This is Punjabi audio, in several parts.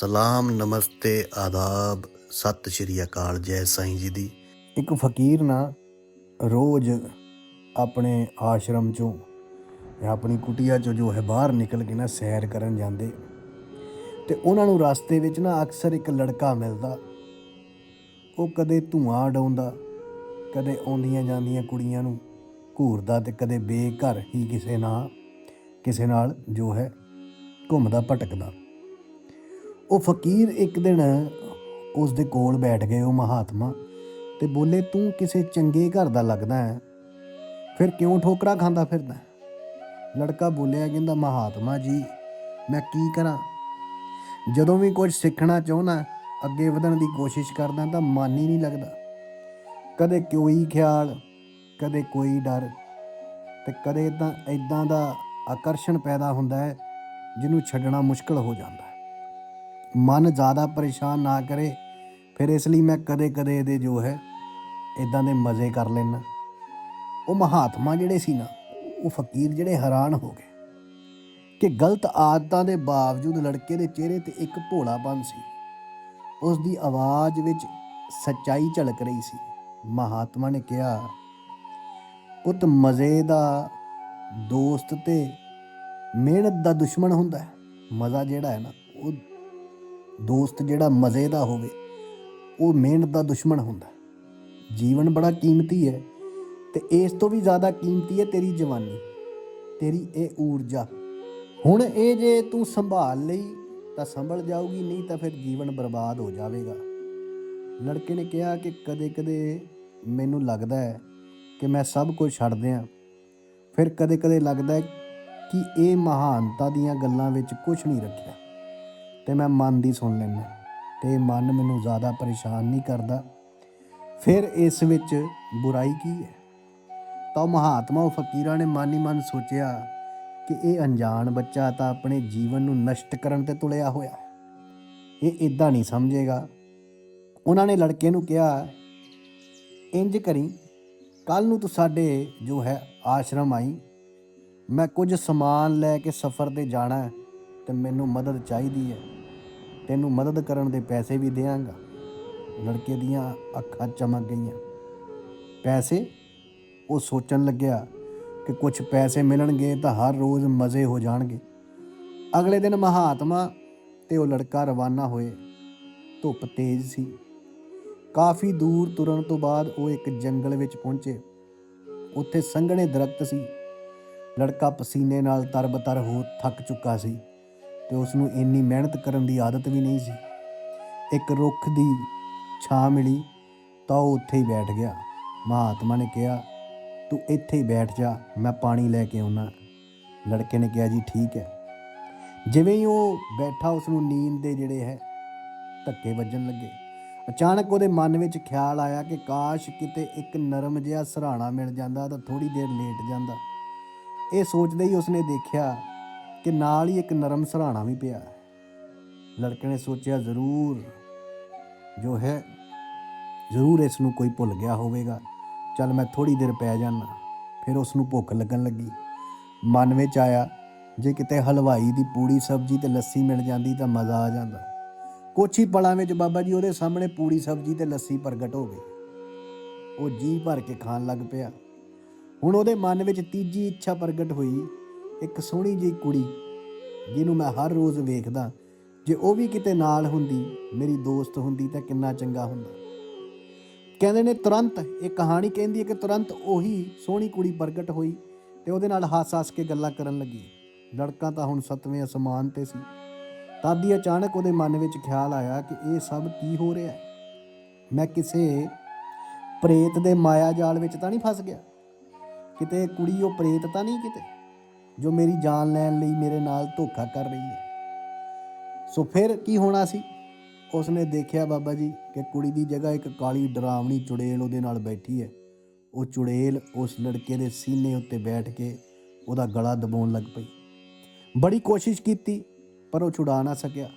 ਸਲਾਮ, ਨਮਸਤੇ, ਆਦਾਬ, ਸਤਿ ਸ਼੍ਰੀ ਅਕਾਲ, ਜੈ ਸਾਈਂ ਜੀ ਦੀ। ਇੱਕ ਫਕੀਰ ਨਾ ਰੋਜ਼ ਆਪਣੇ ਆਸ਼ਰਮ ਚੋਂ ਜਾਂ ਆਪਣੀ ਕੁਟੀਆ ਚੋਂ ਜੋ ਹੈ ਬਾਹਰ ਨਿਕਲ ਕੇ ਨਾ ਸੈਰ ਕਰਨ ਜਾਂਦੇ। ਤੇ ਉਹਨਾਂ ਨੂੰ ਰਸਤੇ ਵਿੱਚ ਨਾ ਅਕਸਰ ਇੱਕ ਲੜਕਾ ਮਿਲਦਾ। ਉਹ ਕਦੇ ਧੂਆਂ ਡਾਉਂਦਾ ਕਦੇ ਆਉਂਦੀਆਂ ਜਾਂਦੀਆਂ ਕੁੜੀਆਂ ਨੂੰ ਘੂਰਦਾ ਤੇ ਕਦੇ ਬੇਘਰ ਹੀ ਕਿਸੇ ਨਾਲ ਕਿਸੇ ਨਾਲ ਜੋ ਹੈ ਘੁੰਮਦਾ, ਭਟਕਦਾ। ਉਹ ਫਕੀਰ ਇੱਕ ਦਿਨ ਉਸ ਦੇ ਕੋਲ ਬੈਠ ਗਏ, ਉਹ ਮਹਾਤਮਾ, ਤੇ ਬੋਲੇ, ਤੂੰ ਕਿਸੇ ਚੰਗੇ ਘਰ ਦਾ ਲੱਗਦਾ ਹੈ, ਫਿਰ ਕਿਉਂ ਠੋਕਰਾ ਖਾਂਦਾ ਫਿਰਦਾ ਲੜਕਾ ਬੋਲਿਆ, ਕਹਿੰਦਾ, ਮਹਾਤਮਾ ਜੀ, ਮੈਂ ਕੀ ਕਰਾਂ? ਜਦੋਂ ਵੀ ਕੁਝ ਸਿੱਖਣਾ ਚਾਹੁੰਦਾ, ਅੱਗੇ ਵਧਣ ਦੀ ਕੋਸ਼ਿਸ਼ ਕਰਦਾ ਤਾਂ ਮਨ ਹੀ ਨਹੀਂ ਲੱਗਦਾ। ਕਦੇ ਕੋਈ ਖਿਆਲ, ਕਦੇ ਕੋਈ ਡਰ, ਤੇ ਕਦੇ ਤਾਂ ਇਦਾਂ ਦਾ ਆਕਰਸ਼ਣ ਪੈਦਾ ਹੁੰਦਾ ਹੈ, ਜਿਹਨੂੰ ਛੱਡਣਾ ਮੁਸ਼ਕਲ ਹੋ ਜਾਂਦਾ ਮਨ ਜ਼ਿਆਦਾ ਪਰੇਸ਼ਾਨ ਨਾ ਕਰੇ, ਫਿਰ ਇਸ ਲਈ ਮੈਂ ਕਦੇ-ਕਦੇ ਇਹਦੇ ਜੋ ਹੈ ਇਦਾਂ ਦੇ ਮਜ਼ੇ ਕਰ ਲੈਣਾ ਉਹ ਮਹਾਤਮਾ ਜਿਹੜੇ ਸੀ ਨਾ, ਉਹ ਫਕੀਰ ਜਿਹੜੇ ਹੈਰਾਨ ਹੋ ਗਏ ਕਿ ਗਲਤ ਆਦਤਾਂ ਦੇ ਬਾਵਜੂਦ ਲੜਕੇ ਦੇ ਚਿਹਰੇ ਤੇ ਇੱਕ ਭੋਲਾਪਨ ਸੀ। ਉਸ ਦੀ ਆਵਾਜ਼ ਵਿੱਚ ਸੱਚਾਈ ਝਲਕ ਰਹੀ ਸੀ। ਮਹਾਤਮਾ ਨੇ ਕਿਹਾ, ਪੁੱਤ ਮਜ਼ੇ ਦਾ ਦੋਸਤ ਤੇ ਮਿਹਨਤ ਦਾ ਦੁਸ਼ਮਣ ਹੁੰਦਾ ਹੈ। ਮਜ਼ਾ ਜਿਹੜਾ ਹੈ ਨਾ, ਉਹ ਦੋਸਤ ਜਿਹੜਾ ਮਜ਼ੇ ਦਾ ਹੋਵੇ, ਉਹ ਮਿਹਨਤ ਦਾ ਦੁਸ਼ਮਣ ਹੁੰਦਾ ਜੀਵਨ ਬੜਾ ਕੀਮਤੀ ਹੈ ਤੇ ਇਸ ਤੋਂ ਵੀ ਜ਼ਿਆਦਾ ਕੀਮਤੀ ਹੈ ਤੇਰੀ ਜਵਾਨੀ, ਤੇਰੀ ਇਹ ਊਰਜਾ। ਹੁਣ ਇਹ ਜੇ ਤੂੰ ਸੰਭਾਲ ਲਈ, ਤਾਂ ਸੰਭਲ ਜਾਊਗੀ, ਨਹੀਂ ਤਾਂ ਫਿਰ ਜੀਵਨ ਬਰਬਾਦ ਹੋ ਜਾਵੇਗਾ। ਲੜਕੇ ਨੇ ਕਿਹਾ ਕਿ ਕਦੇ-ਕਦੇ ਮੈਨੂੰ ਲੱਗਦਾ ਹੈ ਕਿ ਮੈਂ ਸਭ ਕੁਝ ਛੱਡ ਦਿਆਂ। ਫਿਰ ਕਦੇ-ਕਦੇ ਲੱਗਦਾ ਹੈ ਕਿ ਇਹ ਮਹਾਨਤਾ ਦੀਆਂ ਗੱਲਾਂ ਵਿੱਚ ਕੁਝ ਨਹੀਂ ਰੱਖਿਆ। ਤੇ ਮੈਂ ਮਨ ਦੀ ਸੁਣ ਲੈਂਦਾ ਤੇ ਇਹ ਮਨ ਮੈਨੂੰ ਜ਼ਿਆਦਾ ਪਰੇਸ਼ਾਨ ਨਹੀਂ ਕਰਦਾ। ਫਿਰ ਇਸ ਵਿੱਚ ਬੁਰਾਈ ਕੀ ਹੈ? ਤਾਂ ਉਹ ਮਹਾਤਮਾ ਉਹ ਫਕੀਰਾਂ ਨੇ ਮਨ ਹੀ ਮਨ ਸੋਚਿਆ ਕਿ ਇਹ ਅਣਜਾਣ ਬੱਚਾ ਤਾਂ ਆਪਣੇ ਜੀਵਨ ਨੂੰ ਨਸ਼ਟ ਕਰਨ ਤੇ ਤੁਲਿਆ ਹੋਇਆ ਇਹ ਇਦਾਂ ਨਹੀਂ ਸਮਝੇਗਾ। ਉਹਨਾਂ ਨੇ ਲੜਕੇ ਨੂੰ ਕਿਹਾ, ਇੰਜ ਕਰੀ ਕੱਲ ਨੂੰ ਤੂੰ ਸਾਡੇ ਜੋ ਹੈ ਆਸ਼ਰਮ ਆਈ, ਮੈਂ ਕੁਝ ਸਮਾਨ ਲੈ ਕੇ ਸਫ਼ਰ ਤੇ ਜਾਣਾ ਤੇ ਮੈਨੂੰ ਮਦਦ ਚਾਹੀਦੀ ਹੈ। ਤੈਨੂੰ ਮਦਦ ਕਰਨ ਦੇ ਪੈਸੇ ਵੀ ਦੇਵਾਂਗਾ। ਲੜਕੇ ਦੀਆਂ ਅੱਖਾਂ ਚਮਕ ਗਈਆਂ। ਪੈਸੇ? ਉਹ ਸੋਚਣ ਲੱਗਿਆ ਕਿ ਕੁਝ ਪੈਸੇ ਮਿਲਣਗੇ ਤਾਂ ਹਰ ਰੋਜ਼ ਮਜ਼ੇ ਹੋ ਜਾਣਗੇ। ਅਗਲੇ ਦਿਨ ਮਹਾਤਮਾ ਤੇ ਉਹ ਲੜਕਾ ਰਵਾਨਾ ਹੋਏ। ਧੁੱਪ ਤੇਜ਼ ਸੀ। ਕਾਫੀ ਦੂਰ ਤੁਰਨ ਤੋਂ ਬਾਅਦ ਉਹ ਇੱਕ ਜੰਗਲ ਵਿੱਚ ਪਹੁੰਚੇ। ਉੱਥੇ ਸੰਘਣੇ ਦਰਖਤ ਸੀ। ਲੜਕਾ ਪਸੀਨੇ ਨਾਲ ਤਰਬਤਰ ਹੋ ਥੱਕ ਚੁੱਕਾ ਸੀ। ਤੇ ਉਸ ਨੂੰ ਇੰਨੀ ਮਿਹਨਤ ਕਰਨ ਦੀ ਆਦਤ ਵੀ ਨਹੀਂ ਸੀ। ਇੱਕ ਰੁੱਖ ਦੀ ਛਾਂ ਮਿਲੀ ਤਾਂ ਉਹ ਉੱਥੇ ਹੀ ਬੈਠ ਗਿਆ। ਮਹਾਤਮਾ ਨੇ ਕਿਹਾ, ਤੂੰ ਇੱਥੇ ਹੀ ਬੈਠ ਜਾ, ਮੈਂ ਪਾਣੀ ਲੈ ਕੇ ਆਉਣਾ। ਲੜਕੇ ਨੇ ਕਿਹਾ, ਜੀ, ਠੀਕ ਹੈ। ਜਿਵੇਂ ਹੀ ਉਹ ਬੈਠਾ ਉਸ ਨੂੰ ਨੀਂਦ ਦੇ ਜਿਹੜੇ ਹੈ, ਧੱਕੇ ਵੱਜਣ ਲੱਗੇ। ਅਚਾਨਕ ਉਹਦੇ ਮਨ ਵਿੱਚ ਖਿਆਲ ਆਇਆ ਕਿ ਕਾਸ਼ ਕਿਤੇ ਇੱਕ ਨਰਮ ਜਿਹਾ ਸਰਾਣਾ ਮਿਲ ਜਾਂਦਾ ਤਾਂ ਥੋੜੀ ਦੇਰ ਲੇਟ ਜਾਂਦਾ। ਇਹ ਸੋਚਦੇ ਹੀ ਉਸਨੇ ਦੇਖਿਆ ਕਿ ਨਾਲ ਹੀ ਇੱਕ ਨਰਮ ਸਰਾਣਾ ਵੀ ਪਿਆ। ਲੜਕੇ ਨੇ ਸੋਚਿਆ, ਜ਼ਰੂਰ, ਜੋ ਹੈ, ਜ਼ਰੂਰ ਇਸ ਨੂੰ ਕੋਈ ਭੁੱਲ ਗਿਆ ਹੋਵੇਗਾ। ਚੱਲ ਮੈਂ ਥੋੜੀ ਦੇਰ ਪੈ ਜਾਣਾ ਫਿਰ ਉਸ ਨੂੰ ਭੁੱਖ ਲੱਗਣ ਲੱਗੀ। ਮਨ ਵਿੱਚ ਆਇਆ, ਜੇ ਕਿਤੇ ਹਲਵਾਈ ਦੀ ਪੂੜੀ ਸਬਜ਼ੀ ਤੇ ਲੱਸੀ ਮਿਲ ਜਾਂਦੀ ਤਾਂ ਮਜ਼ਾ ਆ ਜਾਂਦਾ। ਕੁਛ ਹੀ ਪਲਾਂ ਵਿੱਚ ਬਾਬਾ ਜੀ ਉਹਦੇ ਸਾਹਮਣੇ ਪੂੜੀ ਸਬਜ਼ੀ ਤੇ ਲੱਸੀ ਪ੍ਰਗਟ ਹੋ ਗਈ। ਉਹ ਜੀ ਭਰ ਕੇ ਖਾਣ ਲੱਗ ਪਿਆ। ਹੁਣ ਉਹਦੇ ਮਨ ਵਿੱਚ ਤੀਜੀ ਇੱਛਾ ਪ੍ਰਗਟ ਹੋਈ ਇੱਕ ਸੋਹਣੀ ਜਿਹੀ ਕੁੜੀ ਜਿਹਨੂੰ ਮੈਂ ਹਰ ਰੋਜ਼ ਵੇਖਦਾ। ਜੇ ਉਹ ਵੀ ਕਿਤੇ ਨਾਲ ਹੁੰਦੀ, ਮੇਰੀ ਦੋਸਤ ਹੁੰਦੀ ਤਾਂ ਕਿੰਨਾ ਚੰਗਾ ਹੁੰਦਾ। ਕਹਿੰਦੇ ਨੇ ਤੁਰੰਤ, ਇਹ ਕਹਾਣੀ ਕਹਿੰਦੀ ਹੈ ਕਿ ਤੁਰੰਤ ਉਹੀ ਸੋਹਣੀ ਕੁੜੀ ਪ੍ਰਗਟ ਹੋਈ ਤੇ ਉਹਦੇ ਨਾਲ ਹੱਸ-ਹੱਸ ਕੇ ਗੱਲਾਂ ਕਰਨ ਲੱਗੀ। ਲੜਕਾ ਤਾਂ ਹੁਣ ਸਤਵੇਂ ਅਸਮਾਨ ਤੇ ਸੀ। ਤਾਦੀ ਅਚਾਨਕ ਉਹਦੇ ਮਨ ਵਿੱਚ ਖਿਆਲ ਆਇਆ ਕਿ ਇਹ ਸਭ ਕੀ ਹੋ ਰਿਹਾ ਹੈ। ਮੈਂ ਕਿਸੇ ਪ੍ਰੇਤ ਦੇ ਮਾਇਆ ਜਾਲ ਵਿੱਚ ਤਾਂ ਨਹੀਂ ਫਸ ਗਿਆ। ਕਿਤੇ ਕੁੜੀ ਉਹ ਪ੍ਰੇਤ ਤਾਂ ਨਹੀਂ ਕਿਤੇ? ਜੋ ਮੇਰੀ ਜਾਨ ਲੈਣ ਲਈ ਮੇਰੇ ਨਾਲ ਧੋਖਾ ਕਰ ਰਹੀ ਹੈ। ਸੋ ਫਿਰ ਕੀ ਹੋਣਾ ਸੀ? ਉਸਨੇ ਦੇਖਿਆ ਬਾਬਾ ਜੀ ਕਿ ਕੁੜੀ ਦੀ ਜਗ੍ਹਾ ਇੱਕ ਕਾਲੀ ਡਰਾਵਣੀ ਚੁੜੇਲ ਉਹਦੇ ਨਾਲ ਬੈਠੀ ਹੈ। ਉਹ ਚੁੜੇਲ ਉਸ ਲੜਕੇ ਦੇ ਸੀਨੇ ਉੱਤੇ ਬੈਠ ਕੇ ਉਹਦਾ ਗਲਾ ਦਬਾਉਣ ਲੱਗ ਪਈ। ਬੜੀ ਕੋਸ਼ਿਸ਼ ਕੀਤੀ, ਪਰ ਉਹ ਛੁਡਾ ਨਾ ਸਕਿਆ।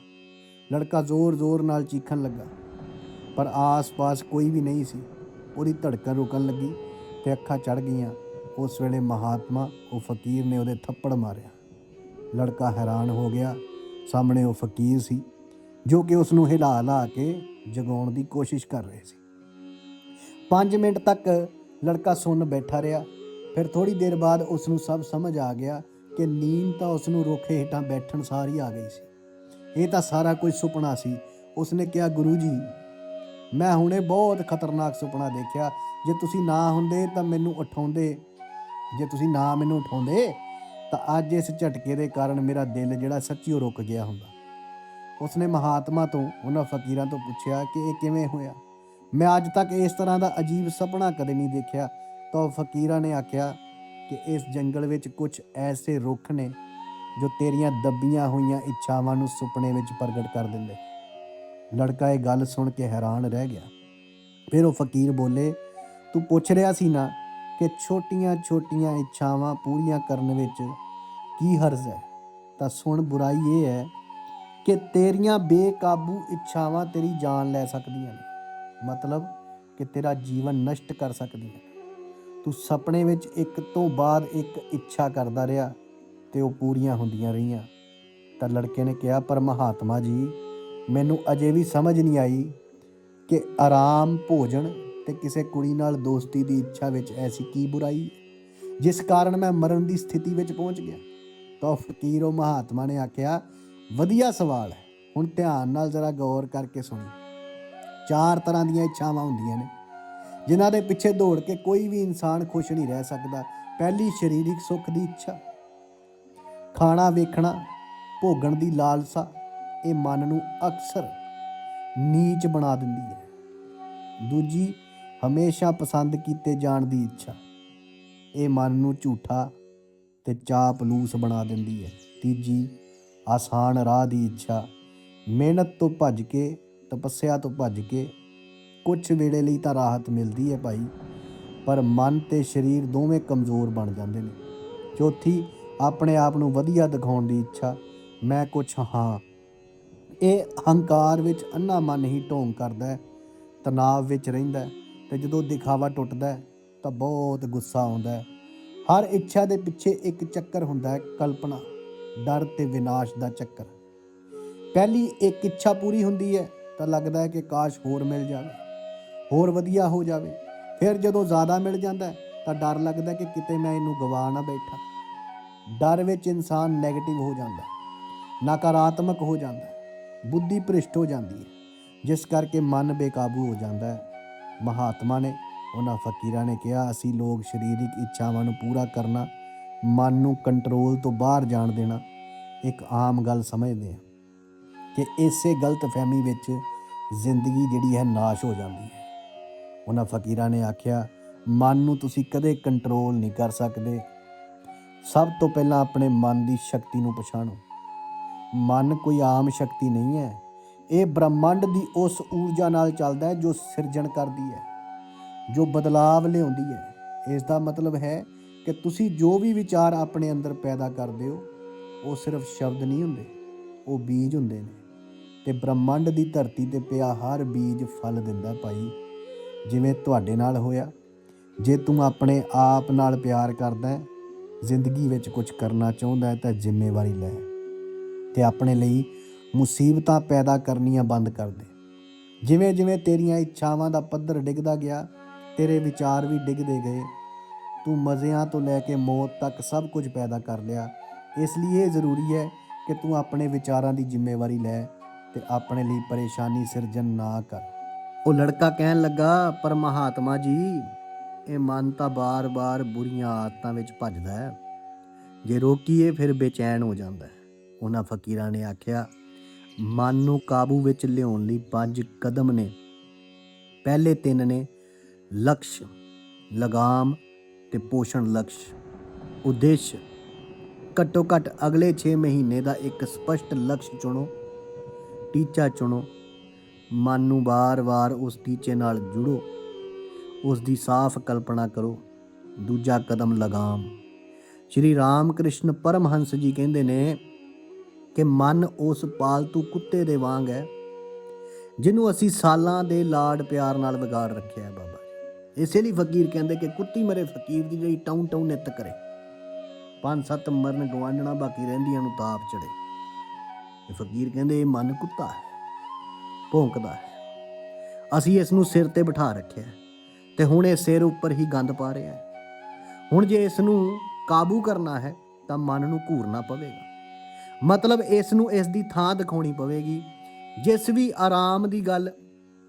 ਲੜਕਾ ਜ਼ੋਰ-ਜ਼ੋਰ ਨਾਲ ਚੀਖਣ ਲੱਗਾ, ਪਰ ਆਸ-ਪਾਸ ਕੋਈ ਵੀ ਨਹੀਂ ਸੀ। ਉਹਦੀ ਧੜਕਣ ਰੁਕਣ ਲੱਗੀ ਤੇ ਅੱਖਾਂ ਚੜ ਗਈਆਂ। ਉਸ ਵੇਲੇ ਮਹਾਤਮਾ, ਉਹ ਫਕੀਰ ਨੇ ਉਹਦੇ ਥੱਪੜ ਮਾਰਿਆ। ਲੜਕਾ ਹੈਰਾਨ ਹੋ ਗਿਆ। ਸਾਹਮਣੇ ਉਹ ਫਕੀਰ ਸੀ, ਜੋ ਕਿ ਉਸ ਨੂੰ ਹਿਲਾ ਹਿਲਾ ਕੇ ਜਗਾਉਣ ਦੀ ਕੋਸ਼ਿਸ਼ ਕਰ ਰਹੇ ਸੀ। 5 ਮਿੰਟ ਤੱਕ ਲੜਕਾ ਸੁੰਨ ਬੈਠਾ ਰਿਹਾ। ਫਿਰ ਥੋੜੀ ਦੇਰ ਬਾਅਦ ਉਸ ਨੂੰ ਸਭ ਸਮਝ ਆ ਗਿਆ ਕਿ ਨੀਂਦ ਤਾਂ ਉਸ ਨੂੰ ਰੋਖੇ ਹੇਠਾਂ ਬੈਠਣ ਸਾਰ ਹੀ ਆ ਗਈ ਸੀ। ਇਹ ਤਾਂ ਸਾਰਾ ਕੁਝ ਸੁਪਨਾ ਸੀ। ਉਸਨੇ ਕਿਹਾ, ਗੁਰੂ ਜੀ, ਮੈਂ ਹੁਣੇ ਬਹੁਤ ਖਤਰਨਾਕ ਸੁਪਨਾ ਦੇਖਿਆ। ਜੇ ਤੁਸੀਂ ਨਾ ਹੁੰਦੇ ਤਾਂ ਮੈਨੂੰ ਉਠਾਉਂਦੇ ਜੇ ਤੁਸੀਂ ਨਾ ਮੈਨੂੰ ਉਠਾਉਂਦੇ, ਤਾਂ ਅੱਜ ਇਸ ਝਟਕੇ ਦੇ ਕਾਰਨ ਮੇਰਾ ਦਿਲ ਜਿਹੜਾ ਸੱਚੀਓ ਰੁਕ ਗਿਆ ਹੁੰਦਾ। ਉਸਨੇ ਮਹਾਤਮਾ ਤੋਂ, ਉਹਨਾਂ ਫਕੀਰਾਂ ਤੋਂ ਪੁੱਛਿਆ ਕਿ ਇਹ ਕਿਵੇਂ ਹੋਇਆ। ਮੈਂ ਅੱਜ ਤੱਕ ਇਸ ਤਰ੍ਹਾਂ ਦਾ ਅਜੀਬ ਸੁਪਨਾ ਕਦੇ ਨਹੀਂ ਦੇਖਿਆ, ਤਾਂ ਉਹ ਫਕੀਰਾਂ ਨੇ ਆਖਿਆ ਕਿ ਇਸ ਜੰਗਲ ਵਿੱਚ ਕੁਝ ਐਸੇ ਰੁੱਖ ਨੇ ਜੋ ਤੇਰੀਆਂ ਦੱਬੀਆਂ ਹੋਈਆਂ ਇੱਛਾਵਾਂ ਨੂੰ ਸੁਪਨੇ ਵਿੱਚ ਪ੍ਰਗਟ ਕਰ ਦਿੰਦੇ। ਲੜਕਾ ਇਹ ਗੱਲ ਸੁਣ ਕੇ ਹੈਰਾਨ ਰਹਿ ਗਿਆ। ਫਿਰ ਉਹ ਫਕੀਰ ਬੋਲੇ, ਤੂੰ ਪੁੱਛ ਰਿਹਾ ਸੀ ਨਾ ਕਿ ਛੋਟੀਆਂ-ਛੋਟੀਆਂ ਇੱਛਾਵਾਂ ਪੂਰੀਆਂ ਕਰਨ ਵਿੱਚ ਕੀ ਹਰਜ਼ ਹੈ? ਤਾਂ ਸੁਣ, ਬੁਰਾਈ ਇਹ ਹੈ ਕਿ ਤੇਰੀਆਂ ਬੇਕਾਬੂ ਇੱਛਾਵਾਂ ਤੇਰੀ ਜਾਨ ਲੈ ਸਕਦੀਆਂ ਨੇ। ਮਤਲਬ ਕਿ ਤੇਰਾ ਜੀਵਨ ਨਸ਼ਟ ਕਰ ਸਕਦੀਆਂ ਤੂੰ ਸੁਪਨੇ ਵਿੱਚ ਇੱਕ ਤੋਂ ਬਾਅਦ ਇੱਕ ਇੱਛਾ ਕਰਦਾ ਰਿਹਾ ਤੇ ਉਹ ਪੂਰੀਆਂ ਹੁੰਦੀਆਂ ਰਹੀਆਂ। ਤਾਂ ਲੜਕੇ ਨੇ ਕਿਹਾ, ਪਰ ਮਹਾਤਮਾ ਜੀ, ਮੈਨੂੰ ਅਜੇ ਵੀ ਸਮਝ ਨਹੀਂ ਆਈ ਕਿ ਆਰਾਮ, ਭੋਜਨ ਤੇ ਕਿਸੇ ਕੁੜੀ ਨਾਲ ਦੋਸਤੀ ਦੀ ਇੱਛਾ ਵਿੱਚ ਐਸੀ ਕੀ ਬੁਰਾਈ ਜਿਸ ਕਾਰਨ ਮੈਂ ਮਰਨ ਦੀ ਸਥਿਤੀ ਵਿੱਚ ਪਹੁੰਚ ਗਿਆ। ਤਾਂ ਉਹ ਫਕੀਰ ਉਹ ਮਹਾਤਮਾ ਨੇ ਆਖਿਆ, ਵਧੀਆ ਸਵਾਲ ਹੈ। ਹੁਣ ਧਿਆਨ ਨਾਲ ਜ਼ਰਾ ਗੌਰ ਕਰਕੇ ਸੁਣੀ। ਚਾਰ ਤਰ੍ਹਾਂ ਦੀਆਂ ਇੱਛਾਵਾਂ ਹੁੰਦੀਆਂ ਨੇ, ਜਿਨ੍ਹਾਂ ਦੇ ਪਿੱਛੇ ਦੌੜ ਕੇ ਕੋਈ ਵੀ ਇਨਸਾਨ ਖੁਸ਼ ਨਹੀਂ ਰਹਿ ਸਕਦਾ। ਪਹਿਲੀ, ਸਰੀਰਿਕ ਸੁੱਖ ਦੀ ਇੱਛਾ। ਖਾਣਾ ਵੇਖਣਾ, ਭੋਗਣ ਦੀ ਲਾਲਸਾ, ਇਹ ਮਨ ਨੂੰ ਅਕਸਰ ਨੀਚ ਬਣਾ ਦਿੰਦੀ ਹੈ। ਦੂਜੀ ਹਮੇਸ਼ਾ ਪਸੰਦ ਕੀਤੇ ਜਾਣ ਦੀ ਇੱਛਾ। ਇਹ ਮਨ ਨੂੰ ਝੂਠਾ ਤੇ ਚਾਪਲੂਸ ਬਣਾ ਦਿੰਦੀ ਹੈ। ਤੀਜੀ, ਆਸਾਨ ਰਾਹ ਦੀ ਇੱਛਾ। ਮਿਹਨਤ ਤੋਂ ਭੱਜ ਕੇ, ਤਪੱਸਿਆ ਤੋਂ ਭੱਜ ਕੇ ਕੁਝ ਵੇਲੇ ਲਈ ਤਾਂ ਰਾਹਤ ਮਿਲਦੀ ਹੈ ਭਾਈ, ਪਰ ਮਨ ਤੇ ਸਰੀਰ ਦੋਵੇਂ ਕਮਜ਼ੋਰ ਬਣ ਜਾਂਦੇ ਨੇ। ਚੌਥੀ, ਆਪਣੇ ਆਪ ਨੂੰ ਵਧੀਆ ਦਿਖਾਉਣ ਦੀ ਇੱਛਾ। ਮੈਂ ਕੁਛ ਹਾਂ। ਇਹ ਹੰਕਾਰ ਵਿੱਚ ਅੰਨਾ ਮਨ ਹੀ ਢੋਂਗ ਕਰਦਾ ਤਣਾਅ ਵਿੱਚ ਰਹਿੰਦਾ ਤੇ ਜਦੋਂ ਦਿਖਾਵਾ ਟੁੱਟਦਾ ਤਾਂ ਬਹੁਤ ਗੁੱਸਾ ਆਉਂਦਾ ਹੈ। ਹਰ ਇੱਛਾ ਦੇ ਪਿੱਛੇ ਇੱਕ ਚੱਕਰ ਹੁੰਦਾ ਹੈ, ਕਲਪਨਾ, ਡਰ ਤੇ ਵਿਨਾਸ਼ ਦਾ ਚੱਕਰ। ਪਹਿਲੀ ਇੱਕ ਇੱਛਾ ਪੂਰੀ ਹੁੰਦੀ ਹੈ, ਤਾਂ ਲੱਗਦਾ ਹੈ ਕਿ ਕਾਸ਼ ਹੋਰ ਮਿਲ ਜਾਵੇ, ਹੋਰ ਵਧੀਆ ਹੋ ਜਾਵੇ। ਫਿਰ ਜਦੋਂ ਜ਼ਿਆਦਾ ਮਿਲ ਜਾਂਦਾ ਤਾਂ ਡਰ ਲੱਗਦਾ ਕਿ ਕਿਤੇ ਮੈਂ ਇਹਨੂੰ ਗਵਾ ਨਾ ਬੈਠਾ। ਡਰ ਵਿੱਚ ਇਨਸਾਨ 네ਗੇਟਿਵ ਹੋ ਜਾਂਦਾ ਨਕਾਰਾਤਮਕ ਹੋ ਜਾਂਦਾ ਬੁੱਧੀ ਭ੍ਰਿਸ਼ਟ ਹੋ ਜਾਂਦੀ ਹੈ, ਜਿਸ ਕਰਕੇ ਮਨ ਬੇਕਾਬੂ ਹੋ ਜਾਂਦਾ ਹੈ। ਮਹਾਤਮਾ ਨੇ, ਉਹਨਾਂ ਫਕੀਰਾਂ ਨੇ ਕਿਹਾ, ਅਸੀਂ ਲੋਕ ਸਰੀਰਿਕ ਇੱਛਾਵਾਂ ਨੂੰ ਪੂਰਾ ਕਰਨਾ, ਮਨ ਨੂੰ ਕੰਟਰੋਲ ਤੋਂ ਬਾਹਰ ਜਾਣ ਦੇਣਾ, ਇੱਕ ਆਮ ਗੱਲ ਸਮਝਦੇ ਹਾਂ ਕਿ ਇਸੇ ਗਲਤ ਫਹਿਮੀ ਵਿੱਚ ਜ਼ਿੰਦਗੀ ਜਿਹੜੀ ਹੈ ਨਾਸ਼ ਹੋ ਜਾਂਦੀ ਹੈ। ਉਹਨਾਂ ਫਕੀਰਾਂ ਨੇ ਆਖਿਆ, ਮਨ ਨੂੰ ਤੁਸੀਂ ਕਦੇ ਕੰਟਰੋਲ ਨਹੀਂ ਕਰ ਸਕਦੇ। ਸਭ ਤੋਂ ਪਹਿਲਾਂ ਆਪਣੇ ਮਨ ਦੀ ਸ਼ਕਤੀ ਨੂੰ ਪਛਾਣੋ। ਮਨ ਕੋਈ ਆਮ ਸ਼ਕਤੀ ਨਹੀਂ ਹੈ। ਇਹ ਬ੍ਰਹਮੰਡ ਦੀ ਉਸ ਊਰਜਾ ਨਾਲ ਚੱਲਦਾ ਹੈ ਜੋ ਸਿਰਜਣ ਕਰਦੀ ਹੈ, ਜੋ ਬਦਲਾਵ ਲਿਆਉਂਦੀ ਹੈ। ਇਸ ਦਾ ਮਤਲਬ ਹੈ ਕਿ ਤੁਸੀਂ ਜੋ ਵੀ ਵਿਚਾਰ ਆਪਣੇ ਅੰਦਰ ਪੈਦਾ ਕਰਦੇ ਹੋ, ਉਹ ਸਿਰਫ ਸ਼ਬਦ ਨਹੀਂ ਹੁੰਦੇ, ਉਹ ਬੀਜ ਹੁੰਦੇ ਨੇ। ਤੇ ਬ੍ਰਹਮੰਡ ਦੀ ਧਰਤੀ ਤੇ ਪਿਆ ਹਰ ਬੀਜ ਫਲ ਦਿੰਦਾ ਭਾਈ। ਜਿਵੇਂ ਤੁਹਾਡੇ ਨਾਲ ਹੋਇਆ, ਜੇ ਤੂੰ ਆਪਣੇ ਆਪ ਨਾਲ ਪਿਆਰ ਕਰਦਾ ਹੈ, ਜ਼ਿੰਦਗੀ ਵਿੱਚ ਕੁਝ ਕਰਨਾ ਚਾਹੁੰਦਾ ਹੈ ਤਾਂ ਜ਼ਿੰਮੇਵਾਰੀ ਲੈ। ਤੇ ਆਪਣੇ ਲਈ ਮੁਸੀਬਤਾਂ ਪੈਦਾ ਕਰਨੀਆਂ ਬੰਦ ਕਰ ਦੇ। ਜਿਵੇਂ ਜਿਵੇਂ ਤੇਰੀਆਂ ਇੱਛਾਵਾਂ ਦਾ ਪੱਧਰ ਡਿੱਗਦਾ ਗਿਆ, ਤੇਰੇ ਵਿਚਾਰ ਵੀ ਡਿੱਗਦੇ ਗਏ। ਤੂੰ ਮਜ਼ਿਆਂ ਤੋਂ ਲੈ ਕੇ ਮੌਤ ਤੱਕ ਸਭ ਕੁਝ ਪੈਦਾ ਕਰ ਲਿਆ। ਇਸ ਲਈ ਇਹ ਜ਼ਰੂਰੀ ਹੈ ਕਿ ਤੂੰ ਆਪਣੇ ਵਿਚਾਰਾਂ ਦੀ ਜ਼ਿੰਮੇਵਾਰੀ ਲੈ ਤੇ ਆਪਣੇ ਲਈ ਪਰੇਸ਼ਾਨੀ ਸਿਰਜਣ ਨਾ ਕਰ। ਉਹ ਲੜਕਾ ਕਹਿਣ ਲੱਗਾ, ਪਰ ਮਹਾਤਮਾ ਜੀ, ਇਹ ਮਨ ਤਾਂ ਬਾਰ-ਬਾਰ ਬੁਰੀਆਂ ਆਦਤਾਂ ਵਿੱਚ ਭੱਜਦਾ ਹੈ। ਜੇ ਰੋਕੀਏ, ਫਿਰ ਬੇਚੈਨ ਹੋ ਜਾਂਦਾ ਹੈ। ਉਹਨਾਂ ਫਕੀਰਾਂ ਨੇ ਆਖਿਆ ਮਨ ਨੂੰ ਕਾਬੂ ਵਿੱਚ ਲਿਆਉਣ ਲਈ ਪੰਜ ਕਦਮ ਨੇ। ਪਹਿਲੇ ਤਿੰਨ ਨੇ ਲਕਸ਼, ਲਗਾਮ ਤੇ ਪੋਸ਼ਣ ਲਕਸ਼। ਉਦੇਸ਼ ਘੱਟੋ ਘੱਟ ਅਗਲੇ 6 ਮਹੀਨੇ ਦਾ ਇੱਕ ਸਪਸ਼ਟ ਲਕਸ਼ ਚੁਣੋ, ਟੀਚਾ ਚੁਣੋ, ਮਨ ਨੂੰ ਵਾਰ-ਵਾਰ ਉਸ ਟੀਚੇ ਨਾਲ ਜੁੜੋ, ਉਸ ਦੀ ਸਾਫ਼ ਕਲਪਨਾ ਕਰੋ। ਦੂਜਾ ਕਦਮ ਲਗਾਮ। ਸ਼੍ਰੀ ਰਾਮ ਕ੍ਰਿਸ਼ਨ ਪਰਮਹੰਸ ਜੀ ਕਹਿੰਦੇ ਨੇ ਕਿ ਮਨ ਉਸ ਪਾਲਤੂ ਕੁੱਤੇ ਦੇ ਵਾਂਗ ਹੈ, ਜਿਹਨੂੰ ਅਸੀਂ ਸਾਲਾਂ ਦੇ ਲਾਡ ਪਿਆਰ ਨਾਲ ਵਿਗਾੜ ਰੱਖਿਆ ਹੈ ਬਾਬਾ ਇਸੇ ਲਈ ਫਕੀਰ ਕਹਿੰਦੇ ਕਿ ਕੁੱਤੀ ਮਰੇ ਫਕੀਰ ਦੀ ਜਿਹੜੀ ਟਾਉਂ ਟਾਉਂ ਨਿੱਤ ਕਰੇ। ਪੰਜ ਸੱਤ ਮਰਨ ਗਵਾਂਢਣਾ ਬਾਕੀ ਰਹਿੰਦੀਆਂ ਨੂੰ ਤਾਪ ਚੜੇ ਇਹ ਫਕੀਰ ਕਹਿੰਦੇ ਇਹ ਮਨ ਕੁੱਤਾ ਹੈ, ਭੌਂਕਦਾ ਹੈ। ਅਸੀਂ ਇਸ ਨੂੰ ਸਿਰ ਤੇ ਬਿਠਾ ਰੱਖਿਆ ਹੈ ਤੇ ਹੁਣ ਇਹ ਸਿਰ ਉੱਪਰ ਹੀ ਗੰਦ ਪਾ ਰਿਹਾ ਹੈ। ਹੁਣ ਜੇ ਇਸ ਨੂੰ ਕਾਬੂ ਕਰਨਾ ਹੈ ਤਾਂ ਮਨ ਨੂੰ ਘੂਰਨਾ ਪਵੇਗਾ। ਮਤਲਬ ਇਸ ਨੂੰ ਇਸ ਦੀ ਥਾਂ ਦਿਖਾਉਣੀ ਪਵੇਗੀ। ਜਿਸ ਵੀ ਆਰਾਮ ਦੀ ਗੱਲ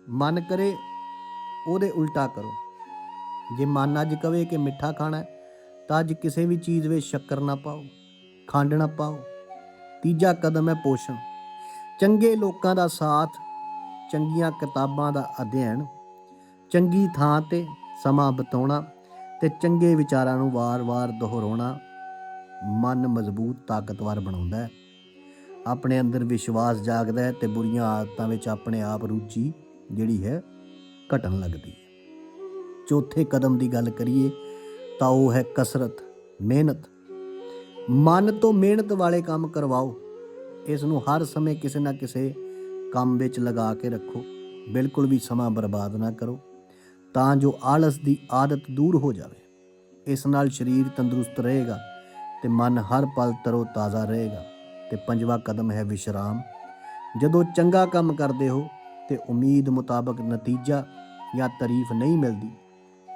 ਮਨ ਕਰੇ, ਉਹਦੇ ਉਲਟਾ ਕਰੋ। ਜੇ ਮਨ ਅੱਜ ਕਵੇ ਕਿ ਮਿੱਠਾ ਖਾਣਾ ਤਾਂ ਅੱਜ ਕਿਸੇ ਵੀ ਚੀਜ਼ ਵਿੱਚ ਸ਼ੱਕਰ ਨਾ ਪਾਓ, ਖੰਡ ਨਾ ਪਾਓ। ਤੀਜਾ ਕਦਮ ਹੈ ਪੋਸ਼ਣ। ਚੰਗੇ ਲੋਕਾਂ ਦਾ ਸਾਥ, ਚੰਗੀਆਂ ਕਿਤਾਬਾਂ ਦਾ ਅਧਿਐਨ, ਚੰਗੀ ਥਾਂ ਤੇ ਸਮਾਂ ਬਿਤਾਉਣਾ ਤੇ ਚੰਗੇ ਵਿਚਾਰਾਂ ਨੂੰ ਵਾਰ-ਵਾਰ ਦੁਹਰਾਉਣਾ ਮਨ ਮਜ਼ਬੂਤ ਤਾਕਤਵਰ ਬਣਾਉਂਦਾ ਹੈ। ਆਪਣੇ ਅੰਦਰ ਵਿਸ਼ਵਾਸ ਜਾਗਦਾ ਹੈ ਤੇ ਬੁਰੀਆਂ ਆਦਤਾਂ ਵਿੱਚ ਆਪਣੇ ਆਪ ਰੁਚੀ ਜਿਹੜੀ ਹੈ ਘਟਣ ਲੱਗਦੀ ਹੈ। ਚੌਥੇ ਕਦਮ ਦੀ ਗੱਲ ਕਰੀਏ ਤਾਂ ਉਹ ਹੈ ਕਸਰਤ, ਮਿਹਨਤ। ਮਨ ਤੋਂ ਮਿਹਨਤ ਵਾਲੇ ਕੰਮ ਕਰਵਾਓ। ਇਸ ਨੂੰ ਹਰ ਸਮੇਂ ਕਿਸੇ ਨਾ ਕਿਸੇ ਕੰਮ ਵਿੱਚ ਲਗਾ ਕੇ ਰੱਖੋ। ਬਿਲਕੁਲ ਵੀ ਸਮਾਂ ਬਰਬਾਦ ਨਾ ਕਰੋ। ਤਾਂ ਜੋ ਆਲਸ ਦੀ ਆਦਤ ਦੂਰ ਹੋ ਜਾਵੇ। ਇਸ ਨਾਲ ਸਰੀਰ ਤੰਦਰੁਸਤ ਰਹੇਗਾ ਤੇ ਮਨ ਹਰ ਪਲ ਤਰੋ ਤਾਜ਼ਾ ਰਹੇਗਾ। ਤੇ ਪੰਜਵਾਂ ਕਦਮ ਹੈ ਵਿਸ਼ਰਾਮ। ਜਦੋਂ ਚੰਗਾ ਕੰਮ ਕਰਦੇ ਹੋ ਤੇ ਉਮੀਦ ਮੁਤਾਬਕ ਨਤੀਜਾ ਜਾਂ ਤਾਰੀਫ ਨਹੀਂ ਮਿਲਦੀ,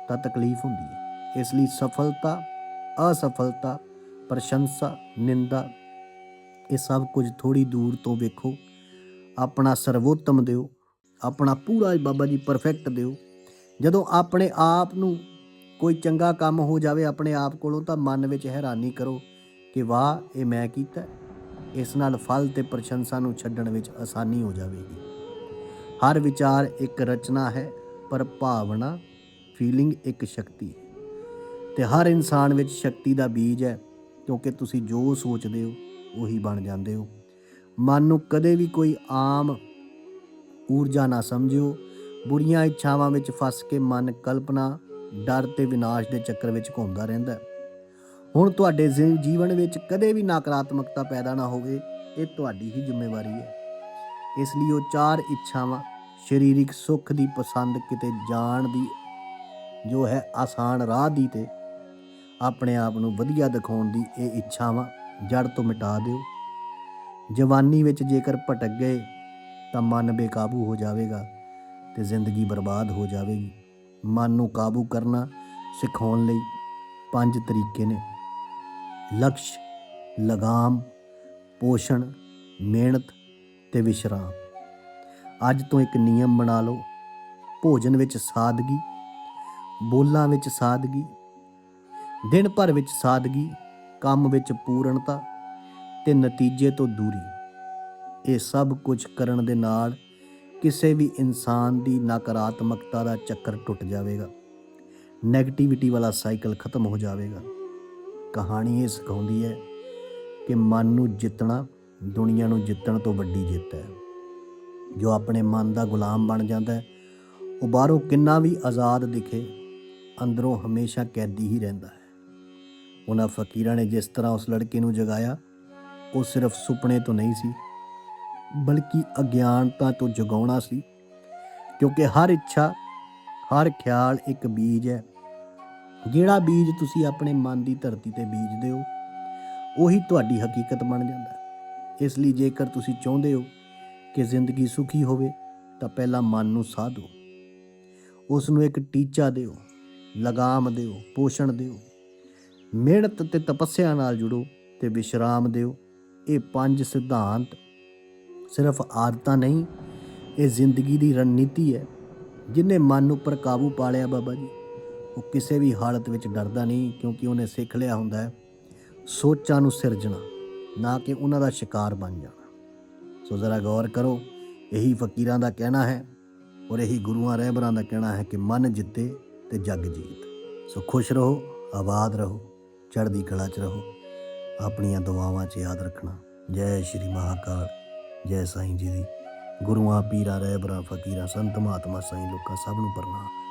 ਤਾਂ ਤਕਲੀਫ ਹੁੰਦੀ ਹੈ। ਇਸ ਲਈ ਸਫਲਤਾ, ਅਸਫਲਤਾ, ਪ੍ਰਸ਼ੰਸਾ, ਨਿੰਦਾ, ਇਹ ਸਭ ਕੁਝ ਥੋੜੀ ਦੂਰ ਤੋਂ ਵੇਖੋ। ਆਪਣਾ ਸਰਵੋਤਮ ਦਿਓ, ਆਪਣਾ ਪੂਰਾ ਬਾਬਾ ਜੀ ਪਰਫੈਕਟ ਦਿਓ। ਜਦੋਂ ਆਪਣੇ ਆਪ ਨੂੰ ਕੋਈ ਚੰਗਾ ਕੰਮ ਹੋ ਜਾਵੇ ਆਪਣੇ ਆਪ ਕੋਲੋਂ, ਤਾਂ ਮਨ ਵਿੱਚ ਹੈਰਾਨੀ ਕਰੋ ਕਿ ਵਾਹ, ਇਹ ਮੈਂ ਕੀਤਾ। ਇਸ ਨਾਲ ਫਲ ਤੇ ਪ੍ਰਸ਼ੰਸਾ ਨੂੰ ਛੱਡਣ ਵਿੱਚ ਆਸਾਨੀ ਹੋ ਜਾਵੇਗੀ। ਹਰ ਵਿਚਾਰ ਇੱਕ ਰਚਨਾ ਹੈ, ਪਰ ਭਾਵਨਾ ਫੀਲਿੰਗ ਇੱਕ ਸ਼ਕਤੀ ਹੈ। ਤੇ ਹਰ ਇਨਸਾਨ ਵਿੱਚ ਸ਼ਕਤੀ ਦਾ ਬੀਜ ਹੈ, ਕਿਉਂਕਿ ਤੁਸੀਂ ਜੋ ਸੋਚਦੇ ਹੋ, ਉਹੀ ਬਣ ਜਾਂਦੇ ਹੋ। ਮਨ ਨੂੰ ਕਦੇ ਵੀ ਕੋਈ ਆਮ ਊਰਜਾ ਨਾ ਸਮਝਿਓ। ਬੁਰੀਆਂ ਇੱਛਾਵਾਂ ਵਿੱਚ ਫਸ ਕੇ ਮਨ ਕਲਪਨਾ, ਡਰ ਤੇ ਵਿਨਾਸ਼ ਦੇ ਚੱਕਰ ਵਿੱਚ ਘੁੰਮਦਾ ਰਹਿੰਦਾ ਹੈ। ਹੁਣ ਤੁਹਾਡੇ ਜ਼ਿ- ਜੀਵਨ ਵਿੱਚ ਕਦੇ ਵੀ ਨਕਾਰਾਤਮਕਤਾ ਪੈਦਾ ਨਾ ਹੋਵੇ, ਇਹ ਤੁਹਾਡੀ ਹੀ ਜ਼ਿੰਮੇਵਾਰੀ ਹੈ। ਇਸ ਲਈ ਉਹ ਚਾਰ ਇੱਛਾਵਾਂ, ਸਰੀਰਿਕ ਸੁੱਖ ਦੀ ਪਸੰਦ ਕਿਤੇ ਜਾਣ ਦੀ, ਜੋ ਹੈ ਆਸਾਨ ਰਾਹ ਦੀ ਤੇ, ਆਪਣੇ ਆਪ ਨੂੰ ਵਧੀਆ ਦਿਖਾਉਣ ਦੀ ਇਹ ਇੱਛਾਵਾਂ ਜੜ ਤੋਂ ਮਿਟਾ ਦਿਓ। ਜਵਾਨੀ ਵਿੱਚ ਜੇਕਰ ਭਟਕ ਗਏ, ਤਾਂ ਮਨ ਬੇਕਾਬੂ ਹੋ ਜਾਵੇਗਾ ਤੇ ਜ਼ਿੰਦਗੀ ਬਰਬਾਦ ਹੋ ਜਾਵੇਗੀ। ਮਨ ਨੂੰ ਕਾਬੂ ਕਰਨਾ ਸਿਖਾਉਣ ਲਈ ਪੰਜ ਤਰੀਕੇ ਨੇ। ਲਕਸ਼, ਲਗਾਮ, ਪੋਸ਼ਣ, ਮਿਹਨਤ ਤੇ ਵਿਸ਼ਰਾਮ। ਅੱਜ ਤੋਂ ਇੱਕ ਨਿਯਮ ਬਣਾ ਲਓ। ਭੋਜਨ ਵਿੱਚ ਸਾਦਗੀ, ਬੋਲਾਂ ਵਿੱਚ ਸਾਦਗੀ, ਦਿਨ ਭਰ ਵਿੱਚ ਸਾਦਗੀ, ਕੰਮ ਵਿੱਚ ਪੂਰਨਤਾ ਤੇ ਨਤੀਜੇ ਤੋਂ ਦੂਰੀ। ਇਹ ਸਭ ਕੁਝ ਕਰਨ ਦੇ ਨਾਲ ਕਿਸੇ ਵੀ ਇਨਸਾਨ ਦੀ ਨਕਾਰਾਤਮਕਤਾ ਦਾ ਚੱਕਰ ਟੁੱਟ ਜਾਵੇਗਾ। 네ਗੇਟਿਵਿਟੀ ਵਾਲਾ ਸਾਈਕਲ ਖਤਮ ਹੋ ਜਾਵੇਗਾ। ਕਹਾਣੀ ਇਹ ਸਿਖਾਉਂਦੀ ਹੈ ਕਿ ਮਨ ਨੂੰ ਜਿੱਤਣਾ ਦੁਨੀਆ ਨੂੰ ਜਿੱਤਣ ਤੋਂ ਵੱਡੀ ਜਿੱਤ ਹੈ। ਜੋ ਆਪਣੇ ਮਨ ਦਾ ਗੁਲਾਮ ਬਣ ਜਾਂਦਾ ਹੈ, ਉਹ ਬਾਹਰੋਂ ਕਿੰਨਾ ਵੀ ਆਜ਼ਾਦ ਦਿਖੇ, ਅੰਦਰੋਂ ਹਮੇਸ਼ਾ ਕੈਦੀ ਹੀ ਰਹਿੰਦਾ ਹੈ। ਉਹਨਾਂ ਫਕੀਰਾਂ ਨੇ ਜਿਸ ਤਰ੍ਹਾਂ ਉਸ ਲੜਕੇ ਨੂੰ ਜਗਾਇਆ, ਉਹ ਸਿਰਫ ਸੁਪਨੇ ਤੋਂ ਨਹੀਂ ਸੀ, ਬਲਕਿ ਅਗਿਆਨਤਾ ਤੋਂ ਜਗਾਉਣਾ ਸੀ। ਕਿਉਂਕਿ ਹਰ ਇੱਛਾ, ਹਰ ਖਿਆਲ ਇੱਕ ਬੀਜ ਹੈ। ਜਿਹੜਾ ਬੀਜ ਤੁਸੀਂ ਆਪਣੇ ਮਨ ਦੀ ਧਰਤੀ ਤੇ ਬੀਜਦੇ ਹੋ, ਉਹੀ ਤੁਹਾਡੀ ਹਕੀਕਤ ਬਣ ਜਾਂਦਾ ਹੈ। ਇਸ ਲਈ ਜੇਕਰ ਤੁਸੀਂ ਚਾਹੁੰਦੇ ਹੋ ਕਿ ਜ਼ਿੰਦਗੀ ਸੁਖੀ ਹੋਵੇ, ਤਾਂ ਪਹਿਲਾਂ ਮਨ ਨੂੰ ਸਾਧੋ। ਉਸ ਨੂੰ ਇੱਕ ਟੀਚਾ ਦਿਓ, ਲਗਾਮ ਦਿਓ, ਪੋਸ਼ਣ ਦਿਓ। ਮਿਹਨਤ ਤੇ ਤਪੱਸਿਆ ਨਾਲ ਜੁੜੋ ਤੇ ਵਿਸ਼ਰਾਮ ਦਿਓ। ਇਹ ਪੰਜ ਸਿਧਾਂਤ ਸਿਰਫ ਆਦਤਾਂ ਨਹੀਂ, ਇਹ ਜ਼ਿੰਦਗੀ ਦੀ ਰਣਨੀਤੀ ਹੈ, ਜਿਨੇ ਮਨ ਉੱਪਰ ਕਾਬੂ ਪਾ ਲਿਆ ਬਾਬਾ ਜੀ। ਉਹ ਕਿਸੇ ਵੀ ਹਾਲਤ ਵਿੱਚ ਡਰਦਾ ਨਹੀਂ ਕਿਉਂਕਿ ਉਹਨੇ ਸਿੱਖ ਲਿਆ ਹੁੰਦਾ ਹੈ। ਸੋਚਾਂ ਨੂੰ ਸਿਰਜਣਾ ਨਾ ਕਿ ਉਹਨਾਂ ਦਾ ਸ਼ਿਕਾਰ ਬਣ ਜਾਣਾ। ਸੋ ਜ਼ਰਾ ਗੌਰ ਕਰੋ, ਇਹੀ ਫਕੀਰਾਂ ਦਾ ਕਹਿਣਾ ਹੈ ਔਰ ਇਹੀ ਗੁਰੂਆਂ ਰਹਿਬਰਾਂ ਦਾ ਕਹਿਣਾ ਹੈ ਕਿ ਮਨ ਜਿੱਤੇ ਤੇ ਜਗ ਜੀਤ। ਸੋ ਖੁਸ਼ ਰਹੋ, ਆਬਾਦ ਰਹੋ, ਚੜ੍ਹਦੀ ਕਲਾ 'ਚ ਰਹੋ, ਆਪਣੀਆਂ ਦੁਆਵਾਂ 'ਚ ਯਾਦ ਰੱਖਣਾ। ਜੈ ਸ਼੍ਰੀ ਮਹਾਕਾਲ, ਜੈ ਸਾਈਂ ਜੀ ਦੀ। ਗੁਰੂਆਂ, ਪੀਰਾਂ, ਰਹਿਬਰਾਂ, ਫਕੀਰਾਂ, ਸੰਤ ਮਹਾਤਮਾ ਸਾਈਂ ਲੋਕਾਂ ਸਭ ਨੂੰ ਪ੍ਰਣਾਮ।